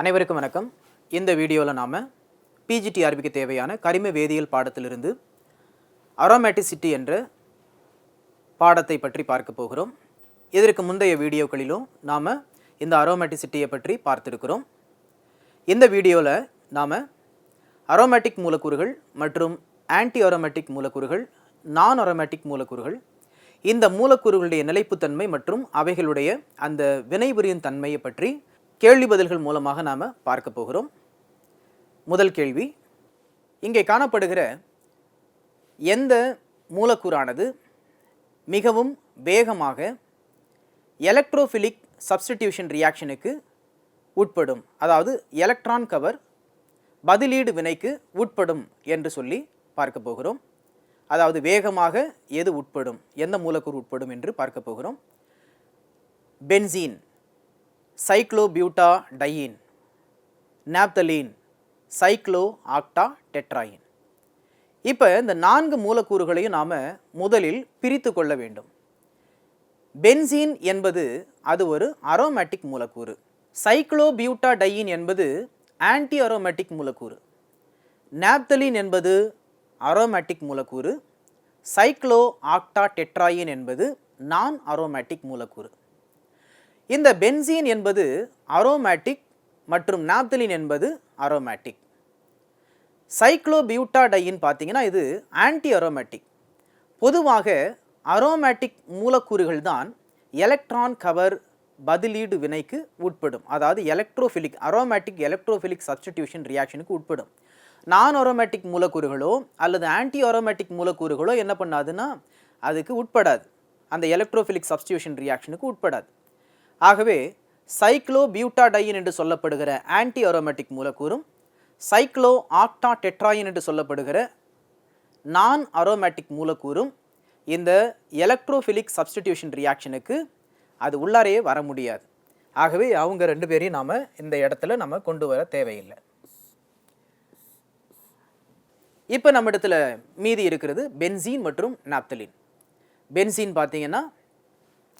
அனைவருக்கும் வணக்கம். இந்த வீடியோவில் நாம் பிஜிடிஆர்பிக்கு தேவையான கரிம வேதியியல் பாடத்திலிருந்து அரோமேட்டிசிட்டி என்ற பாடத்தை பற்றி பார்க்க போகிறோம். இதற்கு முந்தைய வீடியோக்களிலும் நாம் இந்த அரோமேட்டிசிட்டியை பற்றி பார்த்துருக்கிறோம். இந்த வீடியோவில் நாம் அரோமேட்டிக் மூலக்கூறுகள் மற்றும் ஆன்டி அரோமேட்டிக் மூலக்கூறுகள் நான் அரோமேட்டிக் மூலக்கூறுகள் இந்த மூலக்கூறுகளுடைய நிலைப்புத்தன்மை மற்றும் அவைகளுடைய அந்த வினைபுரியும் தன்மையை பற்றி கேள்வி பதில்கள் மூலமாக நாம் பார்க்க போகிறோம். முதல் கேள்வி இங்கே காணப்படுகிற எந்த மூலக்கூறானது மிகவும் வேகமாக எலக்ட்ரோஃபிலிக் சப்ஸ்டிடியூஷன் ரியாக்ஷனுக்கு உட்படும் அதாவது எலக்ட்ரான் கவர் பதிலீடு வினைக்கு உட்படும் என்று சொல்லி பார்க்க போகிறோம். அதாவது வேகமாக எது உட்படும் எந்த மூலக்கூறு உட்படும் என்று பார்க்க போகிறோம். Benzene cyclobutadiene naphthalene cyclooctatetraene இப்போ இந்த நான்கு மூலக்கூறுகளையும் நாம் முதலில் பிரித்து கொள்ள வேண்டும். பென்சீன் என்பது அது ஒரு அரோமேட்டிக் மூலக்கூறு. சைக்ளோபியூட்டா டையின் என்பது ஆன்டி அரோமேட்டிக் மூலக்கூறு. நாப்தலின் என்பது அரோமேட்டிக் மூலக்கூறு. சைக்ளோ ஆக்டா டெட்ராயின் என்பது நான் அரோமேட்டிக் மூலக்கூறு. இந்த பென்சீன் என்பது அரோமேட்டிக் மற்றும் நாப்தலின் என்பது அரோமேட்டிக் சைக்ளோபியூட்டாடையின் பார்த்தீங்கன்னா இது ஆன்டி அரோமேட்டிக் பொதுவாக அரோமேட்டிக் மூலக்கூறுகள் தான் எலக்ட்ரான் கவர் பதிலீடு வினைக்கு உட்படும். அதாவது எலக்ட்ரோஃபிலிக் அரோமேட்டிக் எலக்ட்ரோஃபிலிக் சப்ஸ்டிடியூஷன் ரியாக்ஷனுக்கு உட்படும். நான் அரோமேட்டிக் மூலக்கூறுகளோ அல்லது ஆன்டி அரோமேட்டிக் மூலக்கூறுகளோ என்ன பண்ணாதுன்னா அதுக்கு உட்படாது. அந்த எலக்ட்ரோஃபிலிக் சப்ஸ்டியூஷன் ரியாக்ஷனுக்கு உட்படாது. ஆகவே சைக்ளோ பியூட்டாடையின் என்று சொல்லப்படுகிற ஆன்டி அரோமேட்டிக் மூலக்கூறும் சைக்ளோ ஆக்டா டெட்ராயின் என்று சொல்லப்படுகிற நான் அரோமேட்டிக் மூலக்கூறும் இந்த எலக்ட்ரோஃபிலிக் சப்ஸ்டிடியூஷன் ரியாக்ஷனுக்கு அது உள்ளாரையே வர முடியாது. ஆகவே அவங்க ரெண்டு பேரையும் நாம் இந்த இடத்துல நம்ம கொண்டு வர தேவையில்லை. இப்போ நம்ம இடத்துல மீதி இருக்கிறது பென்சீன் மற்றும் நாப்தலின். பென்சீன் பார்த்தீங்கன்னா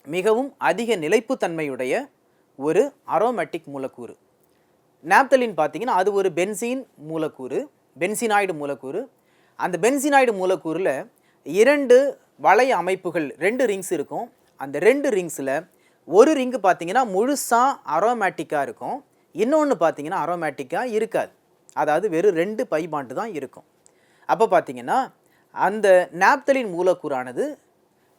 மிகவும் அதிக நிலைப்புத்தன்மையுடைய ஒரு அரோமேட்டிக் மூலக்கூறு. நாப்தலின் பார்த்தீங்கன்னா அது ஒரு பென்சீன் மூலக்கூறு பென்சினாய்டு மூலக்கூறு. அந்த பென்சினாய்டு மூலக்கூறில் இரண்டு வளைய அமைப்புகள் ரெண்டு ரிங்ஸ் இருக்கும். அந்த ரெண்டு ரிங்ஸில் ஒரு ரிங்கு பார்த்தீங்கன்னா முழுசாக அரோமேட்டிக்காக இருக்கும். இன்னொன்று பார்த்திங்கன்னா அரோமேட்டிக்காக இருக்காது. அதாவது வெறும் ரெண்டு பை பாண்டு தான் இருக்கும். அப்போ பார்த்திங்கன்னா அந்த நாப்தலின் மூலக்கூறானது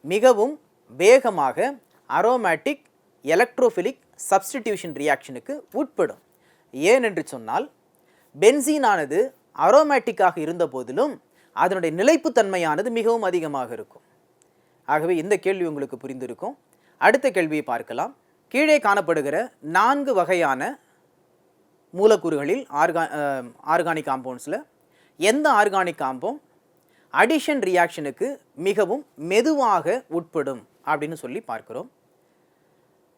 மிகவும் வேகமாக அரோமேட்டிக் எலக்ட்ரோஃபிலிக் சப்ஸ்டிடியூஷன் ரியாக்ஷனுக்கு உட்படும். ஏனென்று சொன்னால் பென்சீனானது அரோமேட்டிக்காக இருந்த போதிலும் அதனுடைய நிலைப்புத்தன்மையானது மிகவும் அதிகமாக இருக்கும். ஆகவே இந்த கேள்வி உங்களுக்கு புரிந்திருக்கும். அடுத்த கேள்வியை பார்க்கலாம். கீழே காணப்படுகிற நான்கு வகையான மூலக்கூறுகளில் ஆர்கா ஆர்கானிக் காம்பவுண்ட்ஸில் எந்த ஆர்கானிக் காம்பவுண்ட் அடிஷன் ரியாக்ஷனுக்கு மிகவும் மெதுவாக உட்படும் அப்படின்னு சொல்லி பார்க்கிறோம்.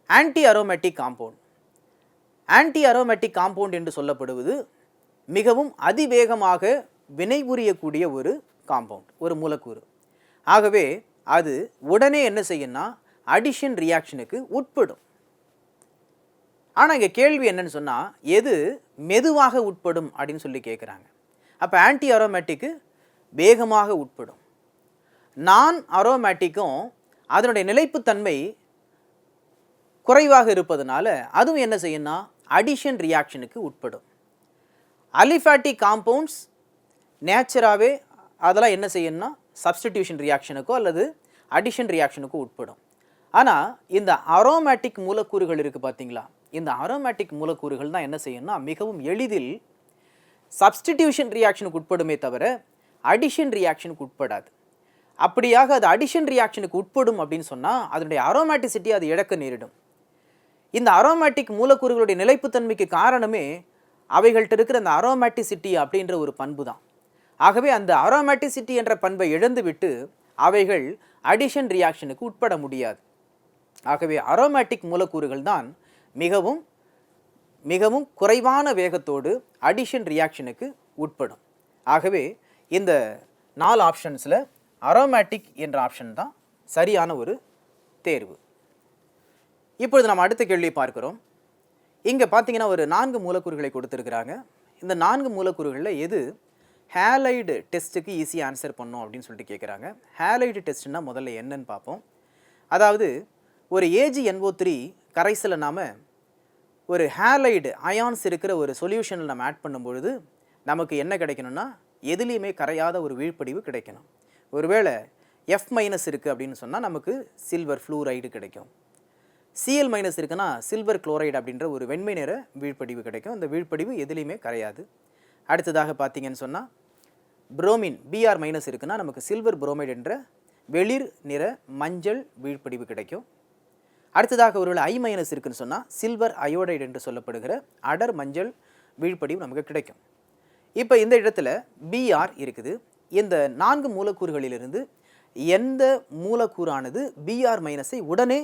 Anti aromatic compound anti aromatic compound என்று சொல்லப்படுவது மிகவும் அதிவேகமாக வினைபுரியக்கூடிய ஒரு காம்பவுண்ட் ஒரு மூலக்கூறு. ஆகவே அது உடனே என்ன செய்யுன்னா அடிஷன் ரியாக்ஷனுக்கு உட்படும். ஆனால் இங்கே கேள்வி என்னன்னு சொன்னால் எது மெதுவாக உட்படும் அப்படின்னு சொல்லி கேட்குறாங்க அப்போ ஆன்டி அரோமேட்டிக்கு வேகமாக உட்படும். நான் அரோமேட்டிக்கும் அதனுடைய நிலைப்புத்தன்மை குறைவாக இருப்பதனால அதுவும் என்ன செய்யும்னா அடிஷன் ரியாக்ஷனுக்கு உட்படும். அலிஃபேட்டிக் காம்பவுண்ட்ஸ் நேச்சராகவே அதெல்லாம் என்ன செய்யணும்னா சப்ஸ்டிடியூஷன் ரியாக்ஷனுக்கோ அல்லது அடிஷன் ரியாக்ஷனுக்கோ உட்படும். ஆனால் இந்த அரோமேட்டிக் மூலக்கூறுகள் இருக்குது பார்த்தீங்களா இந்த அரோமேட்டிக் மூலக்கூறுகள் தான் என்ன செய்யணும்னா மிகவும் எளிதில் சப்ஸ்டிடியூஷன் ரியாக்ஷனுக்கு உட்படுமே தவிர அடிஷன் ரியாக்ஷனுக்கு உட்படாது. அப்படியாக அது அடிஷன் ரியாக்ஷனுக்கு உட்படும் அப்படின்னு சொன்னால் அதனுடைய அரோமேட்டிசிட்டி அது இழக்க நேரிடும். இந்த அரோமேட்டிக் மூலக்கூறுகளுடைய நிலைப்புத்தன்மைக்கு காரணமே அவைகள்ட்ட இருக்கிற அந்த அரோமேட்டிசிட்டி அப்படின்ற ஒரு பண்பு தான் ஆகவே அந்த அரோமேட்டிசிட்டி என்ற பண்பை இழந்துவிட்டு அவைகள் அடிஷன் ரியாக்ஷனுக்கு உட்பட முடியாது. ஆகவே அரோமேட்டிக் மூலக்கூறுகள் தான் மிகவும் மிகவும் குறைவான வேகத்தோடு அடிஷன் ரியாக்ஷனுக்கு உட்படும். ஆகவே இந்த நாலு ஆப்ஷன்ஸில் அரோமேட்டிக் என்ற ஆப்ஷன் தான் சரியான ஒரு தேர்வு. இப்பொழுது நம்ம அடுத்த கேள்வியை பார்க்கிறோம். இங்கே பார்த்தீங்கன்னா ஒரு நான்கு மூலக்கூறுகளை கொடுத்துருக்குறாங்க. இந்த நான்கு மூலக்கூறுகளில் எது ஹேலைடு டெஸ்ட்டுக்கு ஈஸியாக ஆன்சர் பண்ணும் அப்படின்னு சொல்லிட்டு கேட்குறாங்க ஹேலைடு டெஸ்ட்னா முதல்ல என்னன்னு பார்ப்போம். அதாவது ஒரு ஏஜி என்ஓ த்ரீ கரைசலை நாம் ஒரு ஹேலைடு அயான்ஸ் இருக்கிற ஒரு சொல்யூஷனில் நம்ம ஆட் பண்ணும்பொழுது நமக்கு என்ன கிடைக்கணும்னா எதுலேயுமே கரையாத ஒரு வீழ்ப்படிவு கிடைக்கணும். ஒருவேளை எஃப் மைனஸ் இருக்குது அப்படின்னு சொன்னால் நமக்கு சில்வர் ஃப்ளூரைடு கிடைக்கும். சிஎல் மைனஸ் இருக்குன்னா சில்வர் குளோரைடு அப்படின்ற ஒரு வெண்மை நிற வீழ்ப்படிவு கிடைக்கும். அந்த வீழ்ப்படிவு எதுலேயுமே கரையாது. அடுத்ததாக பார்த்தீங்கன்னு சொன்னால் புரோமின் பிஆர் மைனஸ் இருக்குன்னா நமக்கு சில்வர் புரோமைடு என்ற வெளிர் நிற மஞ்சள் வீழ்ப்படிவு கிடைக்கும். அடுத்ததாக ஒருவேளை ஐ மைனஸ் இருக்குன்னு சொன்னால் சில்வர் அயோடைடு என்று சொல்லப்படுகிற அடர் மஞ்சள் வீழ்ப்படிவு நமக்கு கிடைக்கும். இப்போ இந்த இடத்துல பிஆர் இருக்குது. இந்த நான்கு மூலக்கூறுகளிலிருந்து எந்த மூலக்கூறானது பிஆர் மைனஸை உடனே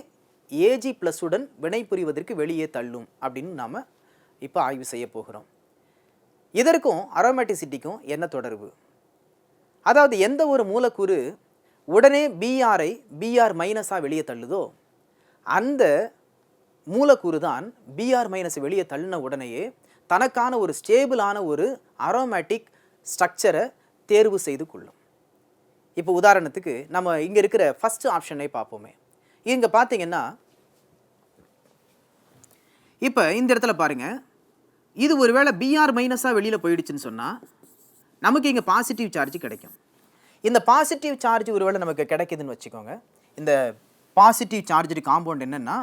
ஏஜி உடன் வினைபுரிவதற்கு வெளியே தள்ளும் அப்படின்னு நாம் இப்போ ஆய்வு செய்ய போகிறோம். இதற்கும் அரோமேட்டிசிட்டிக்கும் என்ன தொடர்பு? அதாவது எந்த ஒரு மூலக்கூறு உடனே பிஆரை பிஆர் மைனஸாக வெளியே தள்ளுதோ அந்த மூலக்கூறு தான் பிஆர் மைனஸ் வெளியே தள்ளின உடனேயே தனக்கான ஒரு ஸ்டேபிளான ஒரு அரோமேட்டிக் ஸ்ட்ரக்சரை தேர்வு செய்து கொள்ளும். இப்போ உதாரணத்துக்கு நம்ம இங்கே இருக்கிற ஃபர்ஸ்ட் ஆப்ஷனை பார்ப்போமே. இங்கே பார்த்தீங்கன்னா இப்போ இந்த இடத்துல பாருங்கள் இது ஒருவேளை பிஆர் மைனஸாக வெளியில் போயிடுச்சுன்னு சொன்னால் நமக்கு இங்கே பாசிட்டிவ் சார்ஜ் கிடைக்கும். இந்த பாசிட்டிவ் சார்ஜ் ஒருவேளை நமக்கு கிடைக்குதுன்னு வச்சுக்கோங்க. இந்த பாசிட்டிவ் சார்ஜ் காம்பவுண்ட் என்னென்னா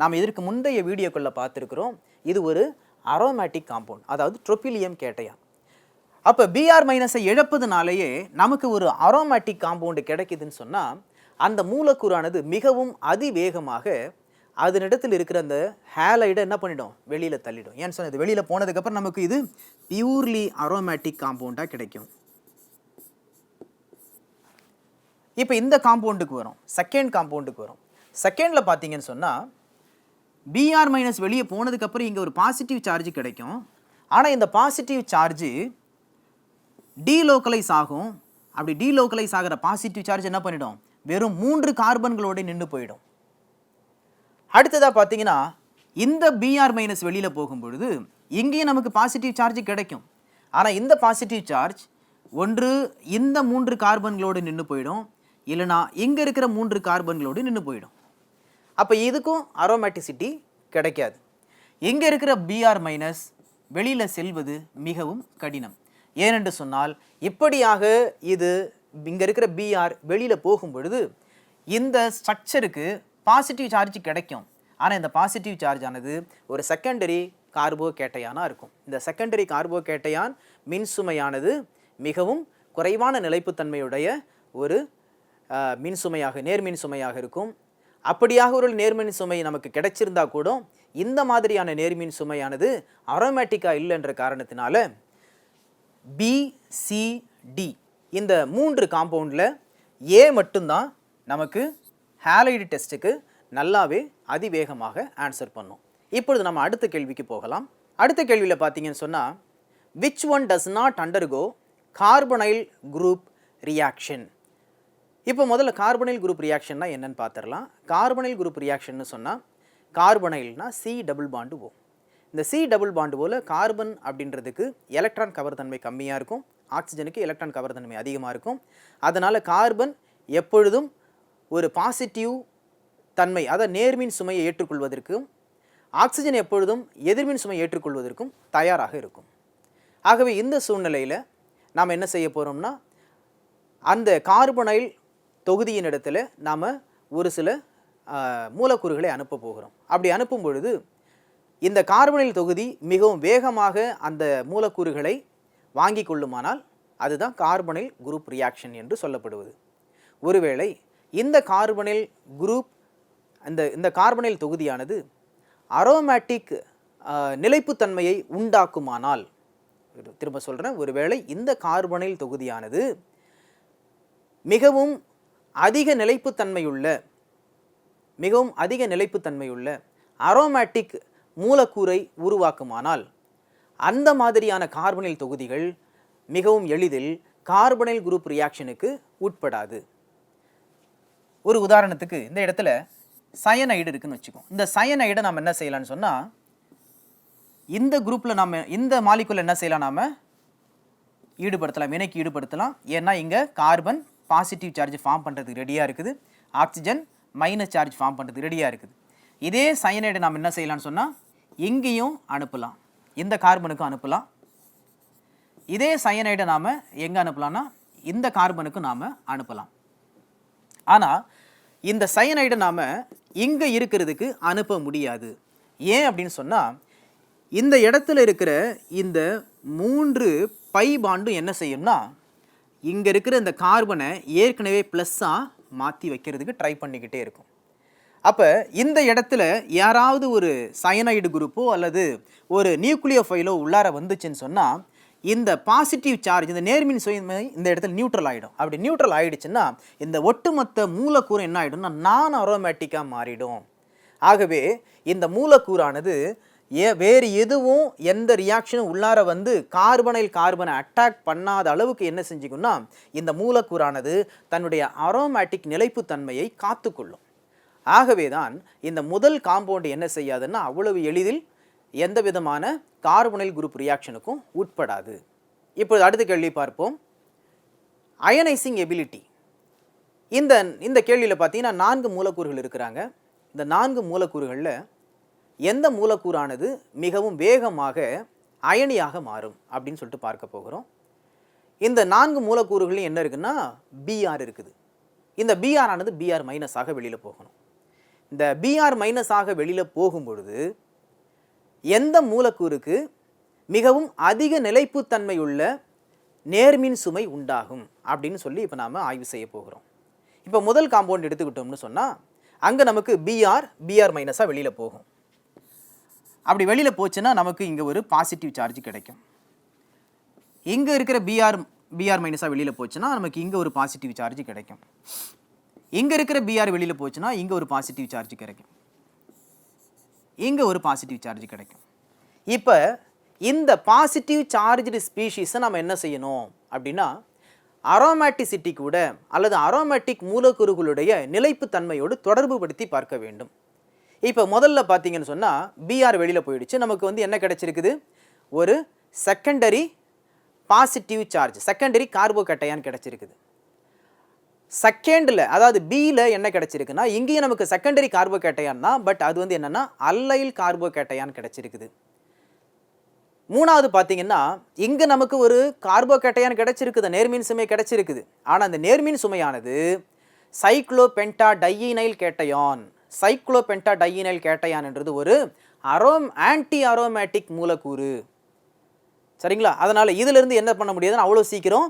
நாம் இதற்கு முந்தைய வீடியோக்குள்ளே பார்த்துருக்குறோம். இது ஒரு அரோமேட்டிக் காம்பவுண்ட் அதாவது ட்ரொபிலியம் கேட்டையான் அப்போ பிஆர் மைனஸை இழப்பதுனாலேயே நமக்கு ஒரு அரோமேட்டிக் காம்பவுண்டு கிடைக்குதுன்னு சொன்னால் அந்த மூலக்கூறானது மிகவும் அதிவேகமாக அதனிடத்தில் இருக்கிற அந்த ஹேலைடை என்ன பண்ணிடும்? வெளியில் தள்ளிடும். ஏன்னு சொன்னால் இது வெளியில் போனதுக்கப்புறம் நமக்கு இது பியூர்லி அரோமேட்டிக் காம்பவுண்டாக கிடைக்கும். இப்போ இந்த காம்பவுண்டுக்கு வரும். செகண்ட் காம்பவுண்டுக்கு வரும். செகண்டில் பார்த்தீங்கன்னு சொன்னால் பிஆர் மைனஸ் வெளியே போனதுக்கப்புறம் இங்கே ஒரு பாசிட்டிவ் சார்ஜ் கிடைக்கும். ஆனால் இந்த பாசிட்டிவ் சார்ஜு டீலோக்கலைஸ் ஆகும். அப்படி டீலோக்கலைஸ் ஆகிற பாசிட்டிவ் சார்ஜ் என்ன பண்ணிடும்? வெறும் மூன்று கார்பன்களோட நின்று போயிடும். அடுத்ததாக பார்த்தீங்கன்னா இந்த பிஆர் மைனஸ் வெளியில் போகும்பொழுது இங்கேயும் நமக்கு பாசிட்டிவ் சார்ஜ் கிடைக்கும். ஆனால் இந்த பாசிட்டிவ் சார்ஜ் ஒன்று இந்த மூன்று கார்பன்களோடு நின்று போயிடும். இல்லைனா இங்கே இருக்கிற மூன்று கார்பன்களோடு நின்று போயிடும். அப்போ இதுக்கும் அரோமேட்டிசிட்டி கிடைக்காது. இங்கே இருக்கிற பிஆர் மைனஸ் வெளியில் செல்வது மிகவும் கடினம். ஏனென்று சொன்னால் இப்படியாக இது இங்கே இருக்கிற பிஆர் வெளியில் போகும் பொழுது இந்த ஸ்ட்ரக்சருக்கு பாசிட்டிவ் சார்ஜ் கிடைக்கும். ஆனால் இந்த பாசிட்டிவ் சார்ஜ் ஆனது ஒரு செகண்டரி கார்போ கேட்டையானாக இருக்கும். இந்த செகண்டரி கார்போ கேட்டையான் மின்சுமையானது மிகவும் குறைவான நிலைப்புத்தன்மையுடைய ஒரு மின்சுமையாக நேர்மின் சுமையாக இருக்கும். அப்படியாக ஒரு நேர்மின் சுமை நமக்கு கிடைச்சிருந்தா கூட இந்த மாதிரியான நேர்மின் சுமையானது அரோமேட்டிக்காக இல்லைன்ற காரணத்தினால பிசிடி இந்த மூன்று காம்பவுண்டில் ஏ மட்டும்தான் நமக்கு ஹேலைடு டெஸ்ட்டுக்கு நல்லாவே அதிவேகமாக ஆன்சர் பண்ணும். இப்பொழுது நம்ம அடுத்த கேள்விக்கு போகலாம். அடுத்த கேள்வியில் பார்த்தீங்கன்னு சொன்னால் which one does not undergo carbonyl group reaction இப்போ முதல்ல கார்பனைல் குரூப் ரியாக்ஷன்னா என்னென்னு பார்த்துடலாம். கார்பனைல் குரூப் ரியாக்ஷன்னு சொன்னால் கார்பனைல்னால் சி டபுள் பாண்டு ஓ. இந்த சி டபுள் பாண்டு போல் கார்பன் அப்படின்றதுக்கு எலக்ட்ரான் கவர் தன்மை கம்மியாக இருக்கும். ஆக்சிஜனுக்கு எலக்ட்ரான் கவர் தன்மை அதிகமாக இருக்கும். அதனால் கார்பன் எப்பொழுதும் ஒரு பாசிட்டிவ் தன்மை அதாவது நேர்மின் சுமையை ஏற்றுக்கொள்வதற்கும் ஆக்சிஜன் எப்பொழுதும் எதிர்மின் சுமை ஏற்றுக்கொள்வதற்கும் தயாராக இருக்கும். ஆகவே இந்த சூழ்நிலையில் நாம் என்ன செய்ய போகிறோம்னா அந்த கார்பனைல் தொகுதியின் இடத்துல நாம் ஒரு சில மூலக்கூறுகளை அனுப்ப போகிறோம். அப்படி அனுப்பும் பொழுது இந்த கார்பனில் தொகுதி மிகவும் வேகமாக அந்த மூலக்கூறுகளை வாங்கி கொள்ளுமானால் அதுதான் கார்பனில் குரூப் ரியாக்ஷன் என்று சொல்லப்படுவது. ஒருவேளை இந்த கார்பனில் குரூப் அந்த இந்த கார்பனில் தொகுதியானது அரோமேட்டிக் நிலைப்புத்தன்மையை உண்டாக்குமானால் திரும்ப சொல்கிறேன் ஒருவேளை இந்த கார்பனில் தொகுதியானது மிகவும் அதிக நிலைப்புத்தன்மையுள்ள மிகவும் அதிக நிலைப்புத்தன்மையுள்ள அரோமேட்டிக் மூலக்கூறை உருவாக்குமானால் அந்த மாதிரியான கார்பனில் தொகுதிகள் மிகவும் எளிதில் கார்பனைல் குரூப் ரியாக்ஷனுக்கு உட்படாது. ஒரு உதாரணத்துக்கு இந்த இடத்துல சயனைடு இருக்குன்னு வச்சுக்கோம் இந்த சயனைடை நாம் என்ன செய்யலாம்னு சொன்னால் இந்த குரூப்பில் நம்ம இந்த மாலிகுல் என்ன செய்யலாம் நாம்? ஈடுபடுத்தலாம் வினைக்கு ஈடுபடுத்தலாம். ஏன்னா இங்கே கார்பன் பாசிட்டிவ் சார்ஜ் ஃபார்ம் பண்ணுறதுக்கு ரெடியாக இருக்குது. ஆக்சிஜன் மைனஸ் சார்ஜ் ஃபார்ம் பண்ணுறதுக்கு ரெடியாக இருக்குது. இதே சயனைடை நாம் என்ன செய்யலாம்னு சொன்னால் இங்கேயும் அனுப்பலாம். இந்த கார்பனுக்கும் அனுப்பலாம். இதே சயனைடை நாம் எங்கே அனுப்பலாம்னா இந்த கார்பனுக்கு நாம் அனுப்பலாம். ஆனால் இந்த சயனைடை நாம் இங்கே இருக்கிறதுக்கு அனுப்ப முடியாது. ஏன் அப்படின்னு சொன்னால் இந்த இடத்துல இருக்கிற இந்த மூன்று பை பாண்டும் என்ன செய்யும்னா இங்கே இருக்கிற இந்த கார்பனை ஏற்கனவே ப்ளஸ்ஸாக மாற்றி வைக்கிறதுக்கு ட்ரை பண்ணிக்கிட்டே இருக்கும். அப்போ இந்த இடத்துல யாராவது ஒரு சயனைடு குரூப்போ அல்லது ஒரு நியூக்ளியோ ஃபைலோ உள்ளார வந்துச்சுன்னு சொன்னால் இந்த பாசிட்டிவ் சார்ஜ் இந்த நேர்மின் சுயமை இந்த இடத்துல நியூட்ரல் ஆகிடும் அப்படி நியூட்ரல் ஆயிடுச்சுன்னா இந்த ஒட்டுமொத்த மூலக்கூறு என்ன ஆகிடும்னா நான் அரோமேட்டிக்காக மாறிடும். ஆகவே இந்த மூலக்கூறானது ஏ வேறு எதுவும் எந்த ரியாக்ஷனும் உள்ளார வந்து கார்பனைல் கார்பனை அட்டாக் பண்ணாத அளவுக்கு என்ன செஞ்சுக்கும்னா இந்த மூலக்கூறானது தன்னுடைய அரோமேட்டிக் நிலைப்புத்தன்மையை காத்துக்கொள்ளும். ஆகவே தான் இந்த முதல் காம்பவுண்டு என்ன செய்யாதுன்னா அவ்வளவு எளிதில் எந்த விதமான கார்பனில் குரூப் ரியாக்ஷனுக்கும் உட்படாது. இப்பொழுது அடுத்த கேள்வி பார்ப்போம். அயனைசிங் எபிலிட்டி இந்த இந்த கேள்வியில் பார்த்தீங்கன்னா நான்கு மூலக்கூறுகள் இருக்கிறாங்க. இந்த நான்கு மூலக்கூறுகளில் எந்த மூலக்கூறானது மிகவும் வேகமாக அயனியாக மாறும் அப்படின்னு சொல்லிட்டு பார்க்க போகிறோம். இந்த நான்கு மூலக்கூறுகளையும் என்ன இருக்குன்னா பிஆர் இருக்குது. இந்த பிஆர் ஆனது பிஆர் மைனஸாக வெளியில் போகணும். இந்த பிஆர் மைனஸ் ஆக வெளியில் போகும் பொழுது எந்த மூலக்கூறுக்கு மிகவும் அதிக நிலைப்புத்தன்மை உள்ள நேர்மின் சுமை உண்டாகும் அப்படின்னு சொல்லி இப்போ நாம் ஆய்வு செய்ய போகிறோம். இப்போ முதல் காம்பவுண்ட் எடுத்துக்கிட்டோம்னு சொன்னால் அங்கே நமக்கு பிஆர் பிஆர் மைனஸாக வெளியில் போகும். அப்படி வெளியில் போச்சுன்னா நமக்கு இங்கே ஒரு பாசிட்டிவ் சார்ஜ் கிடைக்கும். இங்கே இருக்கிற பிஆர் பிஆர் மைனஸாக வெளியில் போச்சுன்னா நமக்கு இங்கே ஒரு பாசிட்டிவ் சார்ஜ் கிடைக்கும். இங்கே இருக்கிற பிஆர் வெளியில் போச்சுன்னா இங்கே ஒரு பாசிட்டிவ் சார்ஜ் கிடைக்கும். இங்கே ஒரு பாசிட்டிவ் சார்ஜ் கிடைக்கும். இப்போ இந்த பாசிட்டிவ் சார்ஜ்டு ஸ்பீஷீஸை நம்ம என்ன செய்யணும் அப்படின்னா அரோமேட்டிசிட்டி கூட அல்லது அரோமேட்டிக் மூலக்கூறுகளுடைய நிலைப்புத்தன்மையோடு தொடர்பு படுத்தி பார்க்க வேண்டும். இப்போ முதல்ல பார்த்தீங்கன்னு சொன்னால் பிஆர் வெளியில் போயிடுச்சு. நமக்கு வந்து என்ன கிடச்சிருக்குது? ஒரு secondary positive charge secondary carbocation கிடச்சிருக்குது. செகண்டில் அதாவது பியில் என்ன கிடச்சிருக்குன்னா இங்கேயும் நமக்கு செகண்டரி கார்போகேட்டையான் தான் பட் அது வந்து என்னென்னா அல்லைல் கார்போகேட்டையான் கிடைச்சிருக்குது. மூணாவது பார்த்தீங்கன்னா இங்கே நமக்கு ஒரு கார்போகேட்டையான் கிடச்சிருக்குது நேர்மின் சுமை கிடச்சிருக்குது. ஆனால் அந்த நேர்மின் சுமையானது சைக்ளோபென்டா டையினைல் கேட்டையான். சைக்ளோபென்டா டையினைல் கேட்டையான்ன்றது ஒரு அரோம் ஆன்டி அரோமேட்டிக் மூலக்கூறு. சரிங்களா? அதனால் இதிலிருந்து என்ன பண்ண முடியாதுன்னு அவ்வளோ சீக்கிரம்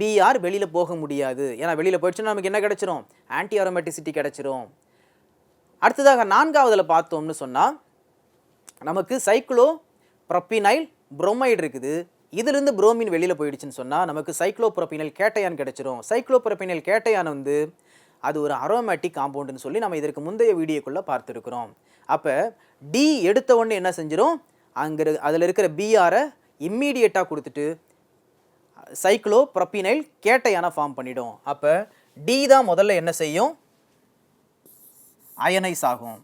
பிஆர் வெளியில் போக முடியாது. ஏன்னா வெளியில் போயிடுச்சுன்னா நமக்கு என்ன கிடச்சிரும்? ஆன்டி அரோமேட்டிசிட்டி கிடைச்சிரும். அடுத்ததாக நான்காவதில் பார்த்தோம்னு சொன்னால் நமக்கு சைக்ளோ ப்ரொப்பினைல் புரோமைடு இருக்குது. இதிலிருந்து புரோமின் வெளியில் போயிடுச்சுன்னு சொன்னால் நமக்கு சைக்ளோப்ரொப்பினல் கேட்டையான் கிடச்சிரும். சைக்ளோ ப்ரொப்பினைல் கேட்டையான் வந்து அது ஒரு அரோமேட்டிக் காம்பவுண்டுன்னு சொல்லி நம்ம இதற்கு முந்தைய வீடியோக்குள்ளே பார்த்துருக்குறோம். அப்போ டி எடுத்த உடனே என்ன செஞ்சிடும் அங்கே அதில் இருக்கிற பிஆரை இம்மீடியட்டாக கொடுத்துட்டு சைக்ளோ ப்ரொப்பினைல் கேட்டையான ஃபார்ம் பண்ணிடும். அப்போ டி தான் முதல்ல என்ன செய்யும்? அயனைஸ் ஆகும்.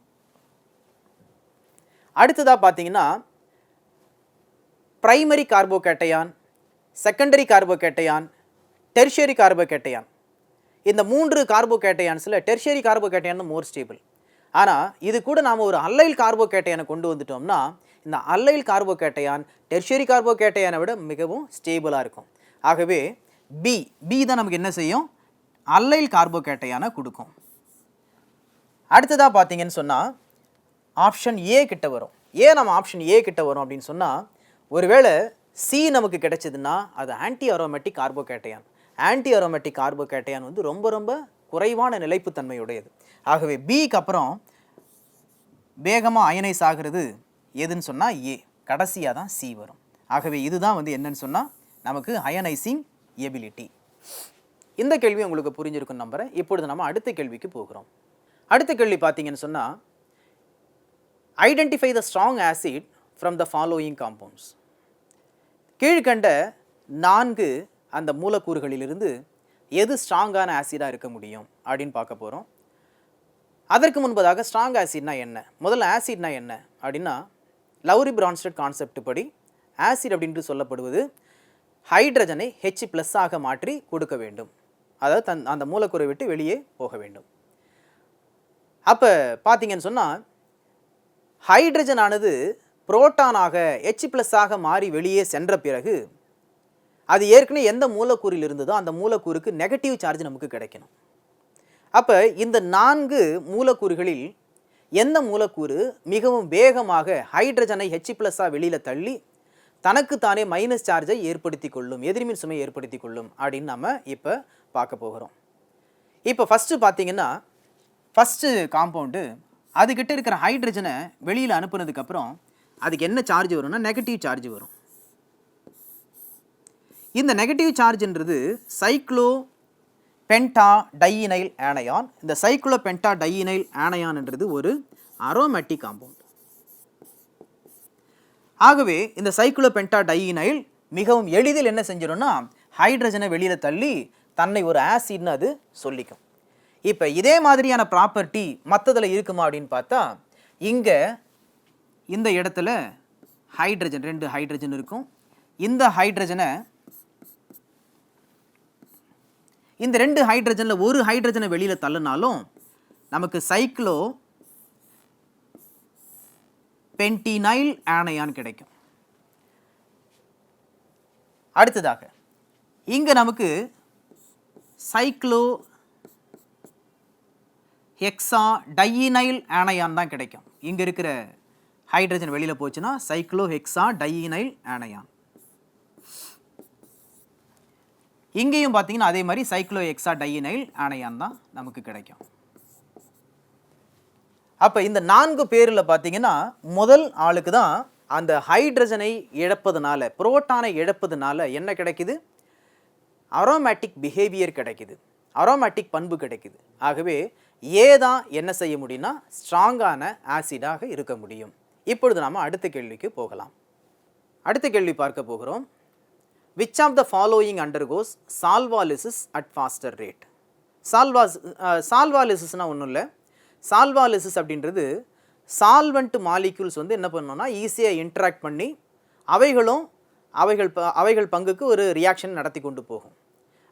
அடுத்ததாக பார்த்தீங்கன்னா primary carbocation secondary carbocation tertiary carbocation இந்த மூன்று கார்போகேட்டையான்ஸில் டெர்ஷியரி கார்போகேட்டையான் மோர் ஸ்டேபிள் ஆனால் இது கூட நாம் ஒரு அல்லைல் கார்போகேட்டையானை கொண்டு வந்துட்டோம்னா இந்த அல்லைல் கார்போகேட்டையான் டெர்ஷியரி கார்போகேட்டையானை விட மிகவும் ஸ்டேபிளாக இருக்கும். ஆகவே பி பி தான் நமக்கு என்ன செய்யும்? அல்லைல் கார்போகேட்டையான கொடுக்கும். அடுத்ததாக பார்த்தீங்கன்னு சொன்னால் ஆப்ஷன் ஏ கிட்ட வரும். ஏன் நம்ம ஆப்ஷன் ஏ கிட்ட வரும் அப்படின்னு சொன்னால் ஒருவேளை சி நமக்கு கிடைச்சதுன்னா அது anti aromatic carbocation anti aromatic carbocation வந்து ரொம்ப ரொம்ப குறைவான நிலைப்புத்தன்மையுடையது ஆகவே பிக்கு அப்புறம் வேகமாக அயனைஸ் ஆகிறது எதுன்னு சொன்னால் ஏ கடைசியாக தான் சி வரும். ஆகவே இதுதான் வந்து என்னன்னு சொன்னால் நமக்கு அயனைசிங் எபிலிட்டி. இந்த கேள்வி உங்களுக்கு புரிஞ்சிருக்கும் நம்புகிறேன் இப்பொழுது நம்ம அடுத்த கேள்விக்கு போகிறோம். அடுத்த கேள்வி பார்த்தீங்கன்னு சொன்னால் identify the strong acid from the following compounds கீழ்கண்ட நான்கு அந்த மூலக்கூறுகளிலிருந்து எது ஸ்ட்ராங்கான ஆசிடாக இருக்க முடியும் அப்படின்னு பார்க்க போகிறோம் அதற்கு முன்பதாக ஸ்ட்ராங் ஆசிட்னா என்ன? முதல்ல ஆசிட்னா என்ன? அப்படின்னா லவ்ரி பிரான்ஸ்டட் கான்செப்ட் படி ஆசிட் அப்படின்ட்டு சொல்லப்படுவது ஹைட்ரஜனை ஹெச் ப்ளஸ் ஆக மாற்றி கொடுக்க வேண்டும். அதாவது தன் அந்த மூலக்கூறை விட்டு வெளியே போக வேண்டும். அப்போ பார்த்தீங்கன்னு சொன்னால் ஹைட்ரஜன் ஆனது புரோட்டானாக ஹெச் ப்ளஸ் ஆக மாறி வெளியே சென்ற பிறகு அது ஏற்கனவே எந்த மூலக்கூறில் இருந்ததோ அந்த மூலக்கூறுக்கு நெகட்டிவ் சார்ஜ் நமக்கு கிடைக்கணும். அப்போ இந்த நான்கு மூலக்கூறுகளில் எந்த மூலக்கூறு மிகவும் வேகமாக ஹைட்ரஜனை ஹெச் ப்ளஸ்ஸாக வெளியில் தள்ளி தனக்குத்தானே மைனஸ் சார்ஜை ஏற்படுத்தி கொள்ளும் எதிர்மின் சுமையை ஏற்படுத்தி கொள்ளும் அப்படின்னு நம்ம இப்போ பார்க்க போகிறோம். இப்போ ஃபஸ்ட்டு பார்த்தீங்கன்னா ஃபஸ்ட்டு காம்பவுண்டு அதுக்கிட்ட இருக்கிற ஹைட்ரஜனை வெளியில் அனுப்புனதுக்கப்புறம் அதுக்கு என்ன சார்ஜ் வரும்னா நெகட்டிவ் சார்ஜ் வரும். இந்த நெகட்டிவ் சார்ஜ்ன்றது சைக்ளோ பென்டா டையினைல் ஆனையான் இந்த சைக்ளோ பென்டா டையினைல் ஆனையான்ன்றது ஒரு அரோமேட்டிக் காம்பவுண்ட் ஆகவே இந்த சைக்குளோபென்டா டையினைல் மிகவும் எளிதில் என்ன செஞ்சிடும்னா ஹைட்ரஜனை வெளியில் தள்ளி தன்னை ஒரு ஆசிட்னு அது சொல்லிக்கும். இப்போ இதே மாதிரியான ப்ராப்பர்ட்டி மற்றதில் இருக்குமா அப்படின்னு பார்த்தா இங்கே இந்த இடத்துல ஹைட்ரஜன் ரெண்டு ஹைட்ரஜன் இருக்கும். இந்த ஹைட்ரஜனை இந்த ரெண்டு ஹைட்ரஜனில் ஒரு ஹைட்ரஜனை வெளியில் தள்ளினாலும் நமக்கு சைக்ளோ பென்டினைல் ஆனையான் கிடைக்கும். அடுத்ததாக இங்கே நமக்கு சைக்ளோ ஹெக்ஸா டையினைல் ஆனையான் தான் கிடைக்கும். இங்கே இருக்கிற ஹைட்ரஜன் வெளியில் போச்சுன்னா சைக்ளோ ஹெக்ஸா டையினைல் ஆனையான். இங்கேயும் பார்த்தீங்கன்னா அதே மாதிரி சைக்ளோ எக்ஸா டையினைல் ஆனையான் தான் நமக்கு கிடைக்கும். அப்போ இந்த நான்கு பேரில் பார்த்தீங்கன்னா முதல் ஆளுக்கு தான் அந்த ஹைட்ரஜனை இழப்பதுனால புரோட்டானை இழப்பதுனால என்ன கிடைக்குது? அரோமேட்டிக் பிஹேவியர் கிடைக்குது. அரோமேட்டிக் பண்பு கிடைக்குது. ஆகவே ஏ தான் என்ன செய்ய முடியும்னா ஸ்ட்ராங்கான ஆசிடாக இருக்க முடியும். இப்பொழுது நாம் அடுத்த கேள்விக்கு போகலாம். அடுத்த கேள்வி பார்க்க போகிறோம். Which of the following undergoes solvolysis at faster rate சால்வாஸ் சால்வாலிசிஸ்னால் ஒன்றும் இல்லை. சால்வாலிசிஸ் அப்படின்றது சால்வெண்ட் மாலிக்யூல்ஸ் வந்து என்ன பண்ணோன்னா ஈஸியாக இன்ட்ராக்ட் பண்ணி அவைகளும் அவைகள் ப அவைகள் பங்குக்கு ஒரு ரியாக்ஷன் நடத்தி கொண்டு போகும்.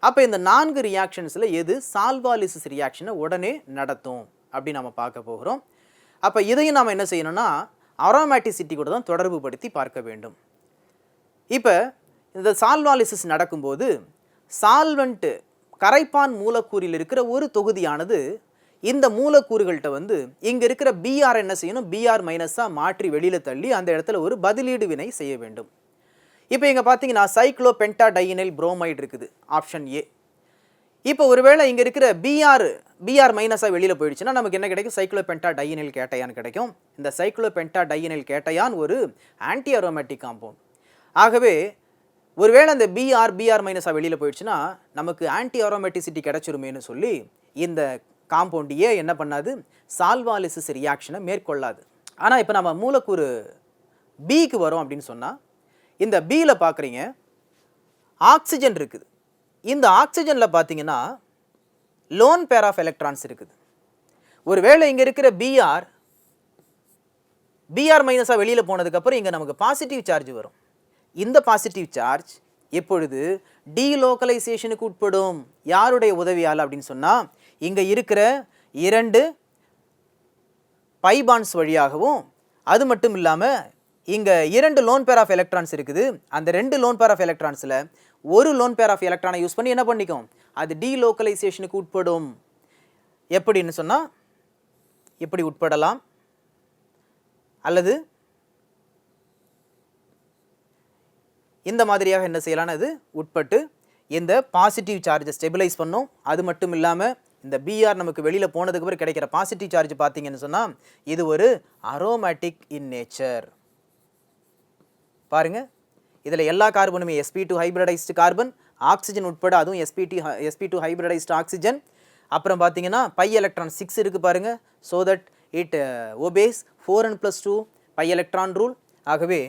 அப்போ இந்த நான்கு ரியாக்ஷன்ஸில் எது சால்வாலிசிஸ் ரியாக்ஷனை உடனே நடத்தும் அப்படின்னு நம்ம பார்க்க போகிறோம். அப்போ இதையும் நாம் என்ன செய்யணும்னா அரோமேட்டிசிட்டி கூட தான் தொடர்பு படுத்தி பார்க்க வேண்டும். இப்போ இந்த சால்வாலிசிஸ் நடக்கும்போது சால்வெண்ட்டு கரைப்பான் மூலக்கூறில் இருக்கிற ஒரு தொகுதியானது இந்த மூலக்கூறுகள்கிட்ட வந்து இங்கே இருக்கிற பிஆர் என்ன செய்யணும்? பிஆர் மைனஸாக மாற்றி வெளியில் தள்ளி அந்த இடத்துல ஒரு பதிலீடு வினை செய்ய வேண்டும். இப்போ இங்கே பார்த்தீங்கன்னா சைக்ளோ பென்டா டையினைல் புரோமைடு இருக்குது ஆப்ஷன் ஏ இப்போ ஒருவேளை இங்கே இருக்கிற பிஆர் பிஆர் மைனஸாக வெளியில் போயிடுச்சுன்னா நமக்கு என்ன கிடைக்கும்? சைக்ளோ பென்டா டையினைல் கேட்டையான் கிடைக்கும். இந்த சைக்ளோ பென்டா டையினைல் கேட்டையான் ஒரு ஆன்டி அரோமேட்டிக் காம்பவுண்ட் ஆகவே ஒருவேளை அந்த பிஆர் பிஆர் மைனஸாக வெளியில் போயிடுச்சுன்னா நமக்கு ஆன்டி அரோமேட்டிசிட்டி கிடைச்சிருமேன்னு சொல்லி இந்த காம்பவுண்ட் ஏ என்ன பண்ணாது? சால்வாலிசிஸ் ரியாக்ஷனை மேற்கொள்ளாது. ஆனால் இப்போ நம்ம மூலக்கூறு பிக்கு வரோம் அப்படின்னு சொன்னால் இந்த பியில் பார்க்குறீங்க ஆக்சிஜன் இருக்குது. இந்த ஆக்சிஜனில் பார்த்தீங்கன்னா லோன் பேர் ஆஃப் எலக்ட்ரான்ஸ் இருக்குது. ஒருவேளை இங்கே இருக்கிற பிஆர் பிஆர் மைனஸாக வெளியில் போனதுக்கப்புறம் இங்கே நமக்கு பாசிட்டிவ் சார்ஜ் வரும். இந்த பாசிட்டிவ் சார்ஜ் எப்பொழுது? டீலோக்கலைசேஷனுக்கு உட்படும். யாருடைய உதவியால் அப்படின்னு சொன்னால் இங்கே இருக்கிற இரண்டு பைபான்ஸ் வழியாகவும் அது மட்டும் இல்லாமல் இங்கே இரண்டு லோன் பேர் ஆஃப் எலக்ட்ரான்ஸ் இருக்குது. அந்த ரெண்டு லோன் பேர் ஆஃப் எலக்ட்ரான்ஸில் ஒரு லோன் பேர் ஆஃப் எலக்ட்ரானை யூஸ் பண்ணி என்ன பண்ணிக்கும்? அது டீலோக்கலைசேஷனுக்கு உட்படும். எப்படின்னு சொன்னால் இப்படி உட்படலாம்? அல்லது இந்த மாதிரியாக என்ன செய்யலாம்னு அது உட்பட்டு இந்த பாசிட்டிவ் சார்ஜை ஸ்டெபிலைஸ் பண்ணும். அது மட்டும் இல்லாமல் இந்த பிஆர் நமக்கு வெளியில் போனதுக்கு அப்புறம் கிடைக்கிற பாசிட்டிவ் சார்ஜ் பார்த்தீங்கன்னு சொன்னால் இது ஒரு அரோமேட்டிக் இன் நேச்சர் பாருங்க. இதில் எல்லா கார்பனுமே SP two hybridised carbon oxygen உட்பட அதுவும் எஸ்பிடி எஸ்பி டூ ஹைப்ரடைஸ்டு ஆக்சிஜன் அப்புறம் பார்த்தீங்கன்னா பை எலக்ட்ரான் சிக்ஸ் இருக்குது பாருங்க. So that it obeys four and plus two pi electron rule ஆகவே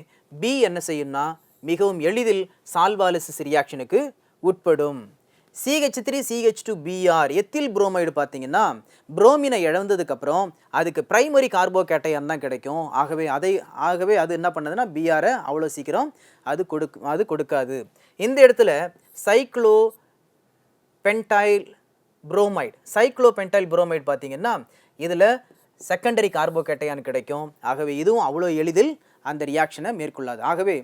பி என்ன செய்யும்னா மிகவும் எளிதில் சால்வாலிசிஸ் ரியாக்ஷனுக்கு உட்படும். CH three CH two BR ethyl bromide பார்த்தீங்கன்னா புரோமினை இழந்ததுக்கப்புறம் அதுக்கு பிரைமரி கார்போகேட்டையான் தான் கிடைக்கும். ஆகவே அதை ஆகவே அது என்ன பண்ணுதுன்னா பிஆரை அவ்வளோ சீக்கிரம் அது கொடுக்கு அது கொடுக்காது. இந்த இடத்துல cyclopentyl bromide cyclopentyl bromide பார்த்தீங்கன்னா இதில் செகண்டரி கார்போகேட்டையான் கிடைக்கும். ஆகவே இதுவும் அவ்வளோ எளிதில் அந்த ரியாக்ஷனை மேற்கொள்ளாது. ஆகவே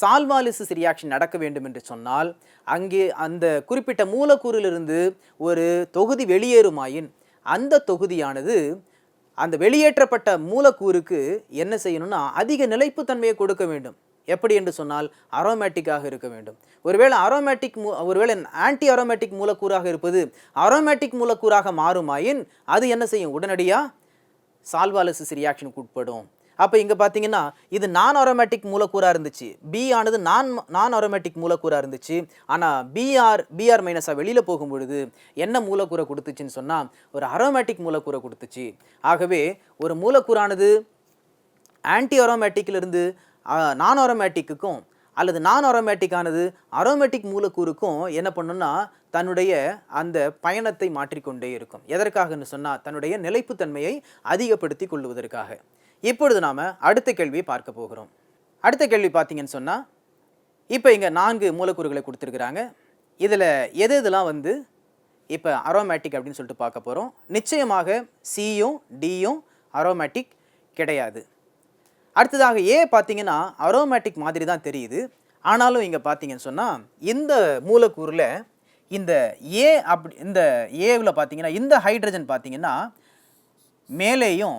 சால்வாலிசிஸ் ரியாக்ஷன் நடக்க வேண்டும் என்று சொன்னால் அங்கே அந்த குறிப்பிட்ட மூலக்கூறிலிருந்து ஒரு தொகுதி வெளியேறுமாயின் அந்த தொகுதியானது அந்த வெளியேற்றப்பட்ட மூலக்கூறுக்கு என்ன செய்யணும்னா அதிக நிலைப்புத்தன்மையை கொடுக்க வேண்டும். எப்படி என்று சொன்னால் அரோமேட்டிக்காக இருக்க வேண்டும். ஒருவேளை அரோமேட்டிக் மூ ஒருவேளை ஆன்டி அரோமேட்டிக் மூலக்கூறாக இருப்பது அரோமேட்டிக் மூலக்கூறாக மாறுமாயின் அது என்ன செய்யும்? உடனடியாக சால்வாலிசிஸ் ரியாக்ஷனுக்கு உட்படும். அப்போ இங்கே பார்த்தீங்கன்னா இது நான் அரோமேட்டிக் மூலக்கூறாக இருந்துச்சு. பி ஆனது நான் நான் அரோமேட்டிக் மூலக்கூறாக இருந்துச்சு ஆனால் பிஆர் பிஆர் மைனஸாக வெளியில் போகும் பொழுது என்ன மூலக்கூறை கொடுத்துச்சுன்னு சொன்னால் ஒரு அரோமேட்டிக் மூலக்கூறை கொடுத்துச்சு. ஆகவே ஒரு மூலக்கூறானது ஆன்டி அரோமேட்டிக்கிலிருந்து நான் அரோமேட்டிக்குக்கும் அல்லது நான் அரோமேட்டிக்கானது அரோமேட்டிக் மூலக்கூறுக்கும் என்ன பண்ணுன்னா தன்னுடைய அந்த பயணத்தை மாற்றிக்கொண்டே இருக்கும். எதற்காகன்னு சொன்னால் தன்னுடைய நிலைப்புத்தன்மையை அதிகப்படுத்தி கொள்வதற்காக இப்பொழுது நாம் அடுத்த கேள்வியை பார்க்க போகிறோம். அடுத்த கேள்வி பார்த்தீங்கன்னு சொன்னால் இப்போ இங்கே நான்கு மூலக்கூறுகளை கொடுத்துருக்குறாங்க. இதில் எது இதெல்லாம் வந்து இப்போ அரோமேட்டிக் அப்படின்னு சொல்லிட்டு பார்க்க போகிறோம் நிச்சயமாக சியும் டியும் அரோமேட்டிக் கிடையாது. அடுத்ததாக ஏ பார்த்தீங்கன்னா அரோமேட்டிக் மாதிரி தான் தெரியுது. ஆனாலும் இங்கே பார்த்தீங்கன்னு சொன்னால் இந்த மூலக்கூறில் இந்த ஏ அப்படி இந்த ஏவில் பார்த்தீங்கன்னா இந்த ஹைட்ரஜன் பார்த்தீங்கன்னா மேலேயும்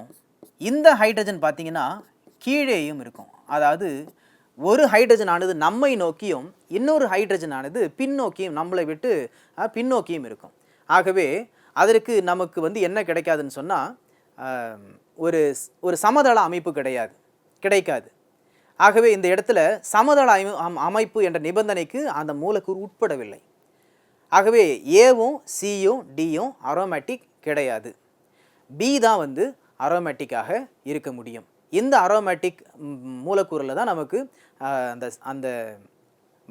இந்த ஹைட்ரஜன் பார்த்தீங்கன்னா கீழேயும் இருக்கும். அதாவது ஒரு ஹைட்ரஜன் ஆனது நம்மை நோக்கியும் இன்னொரு ஹைட்ரஜன் ஆனது பின்னோக்கியும் நம்மளை விட்டு பின்னோக்கியும் இருக்கும். ஆகவே அதற்கு நமக்கு வந்து என்ன கிடைக்காதுன்னு சொன்னால் ஒரு ஒரு சமதள அமைப்பு கிடையாது கிடைக்காது. ஆகவே இந்த இடத்துல சமதள அமை- அம்- அமைப்பு என்ற நிபந்தனைக்கு அந்த மூலக்கூறு உட்படவில்லை. ஆகவே ஏவும் சியும் டியும் அரோமேட்டிக் கிடையாது. பி தான் வந்து அரோமேட்டிக்காக இருக்க முடியும். இந்த அரோமேட்டிக் மூலக்கூறில் தான் நமக்கு அந்த அந்த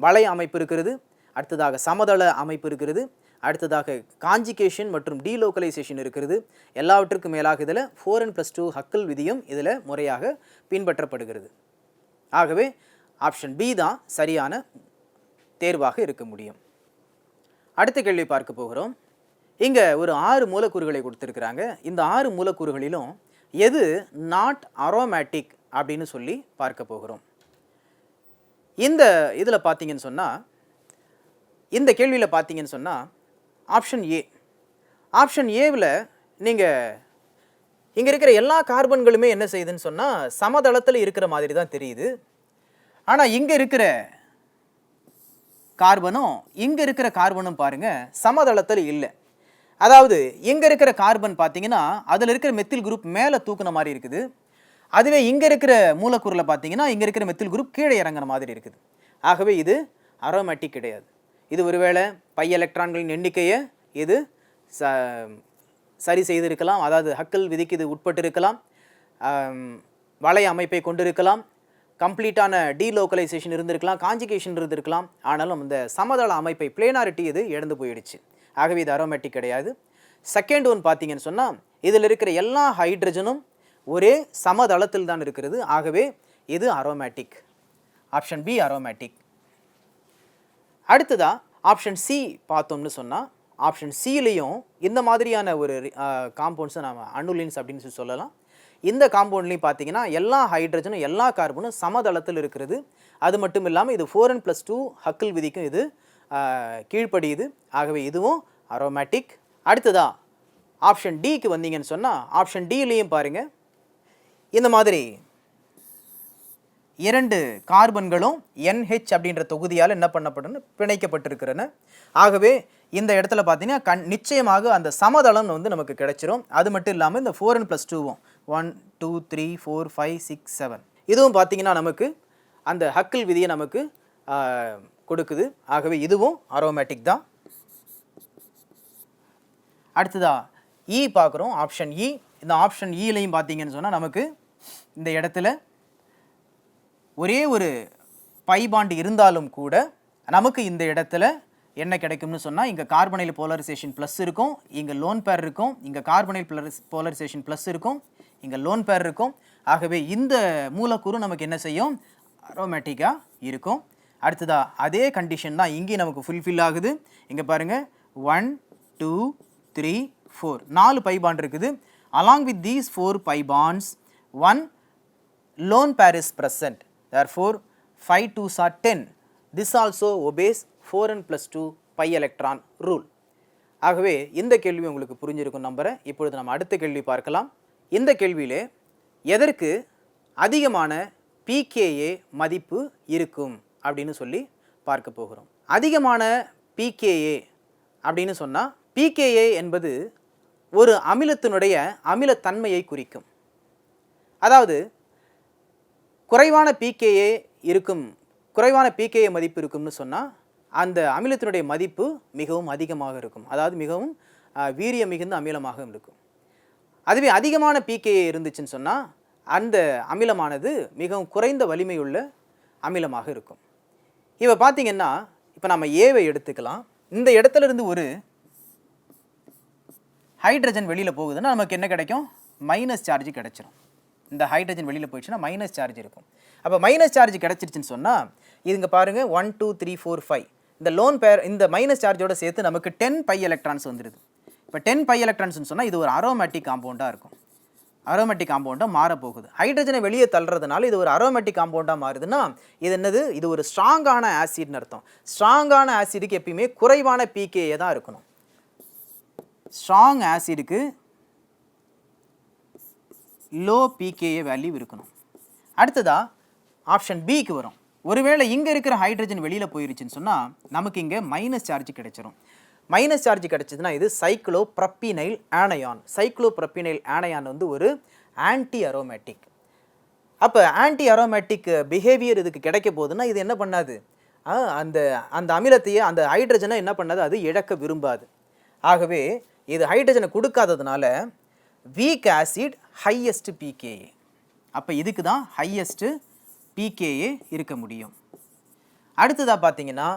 வளை அமைப்பு இருக்கிறது அடுத்ததாக சமதள அமைப்பு இருக்கிறது அடுத்ததாக காஞ்சிகேஷன் மற்றும் டீலோக்கலைசேஷன் இருக்கிறது. எல்லாவற்றுக்கும் மேலாக இதில் four and plus two Huckel விதியும் இதில் முறையாக பின்பற்றப்படுகிறது. ஆகவே ஆப்ஷன் பி தான் சரியான தேர்வாக இருக்க முடியும். அடுத்த கேள்வி பார்க்க போகிறோம். இங்கே ஒரு ஆறு மூலக்கூறுகளை கொடுத்துருக்குறாங்க. இந்த ஆறு மூலக்கூறுகளிலும் எது நாட் அரோமேட்டிக் அப்படின்னு சொல்லி பார்க்க போகிறோம். இந்த இதில் பார்த்தீங்கன்னு சொன்னால் இந்த கேள்வியில் பார்த்தீங்கன்னு சொன்னால் ஆப்ஷன் ஏ ஆப்ஷன் ஏவில் நீங்கள் இங்கே இருக்கிற எல்லா கார்பன்களுமே என்ன செய்யுதுன்னு சொன்னால் சமதளத்தில் இருக்கிற மாதிரி தான் தெரியுது. ஆனால் இங்கே இருக்கிற கார்பனும் இங்கே இருக்கிற கார்பனும் பாருங்கள் சமதளத்தில் இல்லை. அதாவது இங்கே இருக்கிற கார்பன் பார்த்தீங்கன்னா அதில் இருக்கிற மெத்தில் குரூப் மேலே தூக்குன மாதிரி இருக்குது. அதுவே இங்கே இருக்கிற மூலக்கூறில் பார்த்தீங்கன்னா இங்கே இருக்கிற மெத்தில் குரூப் கீழே இறங்குற மாதிரி இருக்குது. ஆகவே இது அரோமேட்டிக் கிடையாது. இது ஒருவேளை பை எலக்ட்ரான்களின் எண்ணிக்கையை இது ச சரி செய்திருக்கலாம். அதாவது ஹக்கல் விதிக்கு இது உட்பட்டு இருக்கலாம் வலை அமைப்பை கொண்டிருக்கலாம். கம்ப்ளீட்டான டீலோக்கலைசேஷன் இருந்திருக்கலாம். காஞ்சிகேஷன் இருந்திருக்கலாம். ஆனாலும் இந்த சமதள அமைப்பை பிளேனாரிட்டி இது இழந்து போயிடுச்சு. ஆகவே இது அரோமேட்டிக் கிடையாது. செகண்ட் ஒன் பார்த்தீங்கன்னு சொன்னால் இதில் இருக்கிற எல்லா ஹைட்ரஜனும் ஒரே சமதளத்தில் தான் இருக்கிறது. ஆகவே இது அரோமேட்டிக் ஆப்ஷன் பி அரோமேட்டிக் அடுத்ததாக ஆப்ஷன் சி பார்த்தோம்னு சொன்னால் ஆப்ஷன் சிலையும் இந்த மாதிரியான ஒரு காம்பவுண்ட்ஸை நம்ம அனுலின்ஸ் அப்படின்னு சொல்லி சொல்லலாம். இந்த காம்பவுண்ட்லையும் பார்த்தீங்கன்னா எல்லா ஹைட்ரஜனும் எல்லா கார்பனும் சமதளத்தில் இருக்கிறது. அது மட்டும் இல்லாமல் இது four and plus two Huckel விதிக்கும் இது கீழ்ப்படியுது. ஆகவே இதுவும் அரோமேட்டிக் அடுத்ததா ஆப்ஷன் டிக்கு வந்தீங்கன்னு சொன்னால் ஆப்ஷன் டிலையும் பாருங்கள் இந்த மாதிரி இரண்டு கார்பன்களும் என்ஹெச் அப்படின்ற தொகுதியால் என்ன பண்ணப்படுன்னு பிணைக்கப்பட்டிருக்கிறன. ஆகவே இந்த இடத்துல பார்த்தீங்கன்னா கண் நிச்சயமாக அந்த சமதளம் வந்து நமக்கு கிடைச்சிரும். அது மட்டும் இல்லாமல் இந்த ஃபோர் அண்ட் ப்ளஸ் டூவும் one two three four five six seven இதுவும் பார்த்தீங்கன்னா நமக்கு அந்த ஹக்கில் விதியை நமக்கு கொடுக்குது. ஆகவே இதுவும் அரோமேட்டிக் தான். அடுத்ததா e இ பார்க்குறோம். Option E e. இந்த ஆப்ஷன் இலையும் e பார்த்தீங்கன்னு சொன்னால் நமக்கு இந்த இடத்துல ஒரே ஒரு பை பாண்ட் இருந்தாலும் கூட நமக்கு இந்த இடத்துல என்ன கிடைக்கும்னு சொன்னால் இங்கே கார்பனைல் போலரைசேஷன் ப்ளஸ் இருக்கும். இங்கே லோன் பேர் இருக்கும். இங்கே கார்பனைல் போலரைசேஷன் ப்ளஸ் இருக்கும். இங்கே லோன் பேர் இருக்கும். ஆகவே இந்த மூலக்கூறு நமக்கு என்ன செய்யும்? அரோமேட்டிக்காக இருக்கும். அடுத்ததாக அதே கண்டிஷன் தான் இங்கேயும் நமக்கு ஃபுல்ஃபில் ஆகுது. இங்கே பாருங்கள் ஒன் டூ த்ரீ ஃபோர் நாலு பை பாண்ட் இருக்குது. Along with these four pi bonds one lone pair is present. Therefore 5 2s are 10 this also obeys 4n plus 2 pi electron rule. ஆகவே இந்த கேள்வி உங்களுக்கு புரிஞ்சிருக்கும் நம்புகிறேன் இப்பொழுது நம்ம அடுத்த கேள்வி பார்க்கலாம். இந்த கேள்வியிலே எதற்கு அதிகமான பிகேஏ மதிப்பு இருக்கும்? அப்படின்னு சொல்லி பார்க்க போகிறோம். அதிகமான பிகேஏ அப்படின்னு சொன்னால் பிகேஏ என்பது ஒரு அமிலத்தினுடைய அமிலத்தன்மையை குறிக்கும். அதாவது குறைவான பிகேஏ இருக்கும் குறைவான பிகேஏ மதிப்பு இருக்கும்னு சொன்னால் அந்த அமிலத்தினுடைய மதிப்பு மிகவும் அதிகமாக இருக்கும். அதாவது மிகவும் வீரிய வீரியம் மிகுந்த அமிலமாக இருக்கும். அதுவே அதிகமான பிகேஏ இருந்துச்சுன்னு சொன்னால் அந்த அமிலமானது மிகவும் குறைந்த வலிமையுள்ள அமிலமாக இருக்கும். இப்போ பார்த்தீங்கன்னா இப்போ நம்ம ஏவை எடுத்துக்கலாம். இந்த இடத்துல இருந்து ஒரு ஹைட்ரஜன் வெளியில் போகுதுன்னா நமக்கு என்ன கிடைக்கும்? மைனஸ் சார்ஜ் கிடைச்சிரும். இந்த ஹைட்ரஜன் வெளியில் போயிடுச்சுன்னா மைனஸ் சார்ஜ் இருக்கும். அப்போ மைனஸ் சார்ஜ் கிடச்சிருச்சுன்னு சொன்னால் இதுங்க பாருங்கள் one two three four five இந்த லோன் பேர் இந்த மைனஸ் சார்ஜோட சேர்த்து நமக்கு டென் பை எலக்ட்ரான்ஸ் வந்துடுது இப்போ டென் பை எலக்ட்ரான்ஸ்னு சொன்னால் இது ஒரு அரோமேட்டிக் காம்பவுண்டாக இருக்கும். அரோமேட்டிக் காம்பவுண்டாக மாறப்போகுது. ஹைட்ரஜனை வெளியே தள்ளுறதுனால இது ஒரு அரோமேட்டிக் காம்பவுண்டாக மாறுதுன்னா இது என்னது? இது ஒரு ஸ்ட்ராங்கான ஆசிட்னு அர்த்தம். ஸ்ட்ராங்கான ஆசிடுக்கு எப்பயுமே குறைவான பிகேஏ தான் இருக்கணும். ஸ்ட்ராங் ஆசிடுக்கு லோ பிகேஏ வேல்யூ இருக்கணும். அடுத்ததாக ஆப்ஷன் பிக்கு வரும். ஒருவேளை இங்கே இருக்கிற ஹைட்ரஜன் வெளியில் போயிருச்சுன்னு சொன்னால் நமக்கு இங்கே மைனஸ் சார்ஜ் கிடைச்சிரும். மைனஸ் சார்ஜ் கிடச்சிதுன்னா இது சைக்ளோ ப்ரப்பினைல் ஆனையான் சைக்ளோ ப்ரப்பினைல் ஆனையான் வந்து ஒரு ஆன்டி அரோமேட்டிக் அப்போ ஆன்டி அரோமேட்டிக் பிஹேவியர் இதுக்கு கிடைக்க போகுதுன்னா இது என்ன பண்ணாது? அந்த அந்த அமிலத்தையே அந்த ஹைட்ரஜனை என்ன பண்ணாது? அது இழக்க விரும்பாது. ஆகவே இது ஹைட்ரஜனை கொடுக்காததுனால வீக் ஆசிட் ஹையஸ்ட் பிகேஏ அப்போ இதுக்கு தான் ஹையஸ்ட்டு பிகேஏ இருக்க முடியும். அடுத்ததாக பார்த்தீங்கன்னா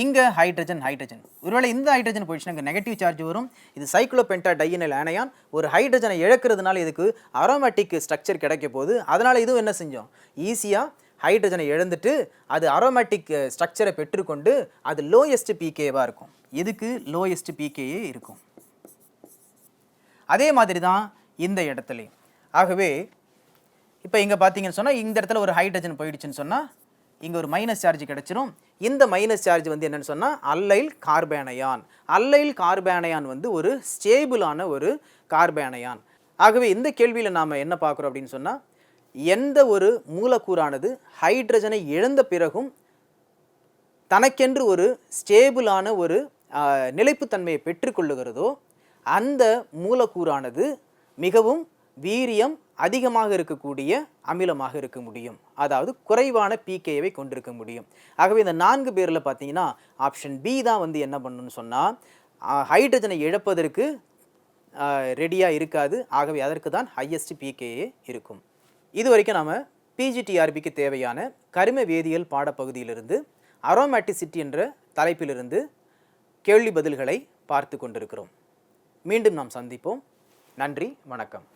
இங்கே ஹைட்ரஜன் ஹைட்ரஜன் ஒருவேளை இந்த ஹைட்ரஜன் போயிடுச்சுன்னா இங்கே நெகட்டிவ் சார்ஜ் வரும். இது சைக்ளோபென்டா டையினல் ஆனையான் ஒரு ஹைட்ரஜனை இழக்கிறதுனால இதுக்கு அரோமேட்டிக் ஸ்ட்ரக்சர் கிடைக்க போகுது. அதனால் இதுவும் என்ன செஞ்சோம்? ஈஸியாக ஹைட்ரஜனை இழந்துட்டு அது அரோமேட்டிக் ஸ்ட்ரக்சரை பெற்றுக்கொண்டு அது லோயஸ்ட் பிகேவாக இருக்கும். இதுக்கு லோயஸ்ட் பிகேயே இருக்கும். அதே மாதிரி தான் இந்த இடத்துலையும். ஆகவே இப்போ இங்கே பார்த்தீங்கன்னு சொன்னால் இந்த இடத்துல ஒரு ஹைட்ரஜன் போயிடுச்சுன்னு சொன்னால் இங்கே ஒரு மைனஸ் சார்ஜ் கிடச்சிரும். இந்த மைனஸ் சார்ஜ் வந்து என்னென்னு சொன்னால் அல்லைல் கார்பேனையான் அல்லைல் கார்பேனையான் வந்து ஒரு ஸ்டேபிளான ஒரு கார்பேனையான் ஆகவே இந்த கேள்வியில் நாம் என்ன பார்க்குறோம் அப்படின்னு சொன்னால் எந்த ஒரு மூலக்கூறானது ஹைட்ரஜனை இழந்த பிறகும் தனக்கென்று ஒரு ஸ்டேபிளான ஒரு நிலைப்புத்தன்மையை பெற்றுக்கொள்ளுகிறதோ அந்த மூலக்கூறானது மிகவும் வீரியம் அதிகமாக இருக்கக்கூடிய அமிலமாக இருக்க முடியும். அதாவது குறைவான பிகேவை கொண்டிருக்க முடியும். ஆகவே இந்த நான்கு பேரில் பார்த்தீங்கன்னா ஆப்ஷன் பி தான் வந்து என்ன பண்ணணும்னு சொன்னால் ஹைட்ரஜனை இழப்பதற்கு ரெடியாக இருக்காது. ஆகவே அதற்கு தான் ஹையஸ்ட் பிகேஏ இருக்கும். இது வரைக்கும் நாம் பிஜிடிஆர்பிக்கு தேவையான கரிம வேதியியல் பாடப்பகுதியிலிருந்து அரோமேட்டிசிட்டி என்ற தலைப்பிலிருந்து கேள்வி பதில்களை பார்த்து கொண்டிருக்கிறோம். மீண்டும் நாம் சந்திப்போம். நன்றி வணக்கம்.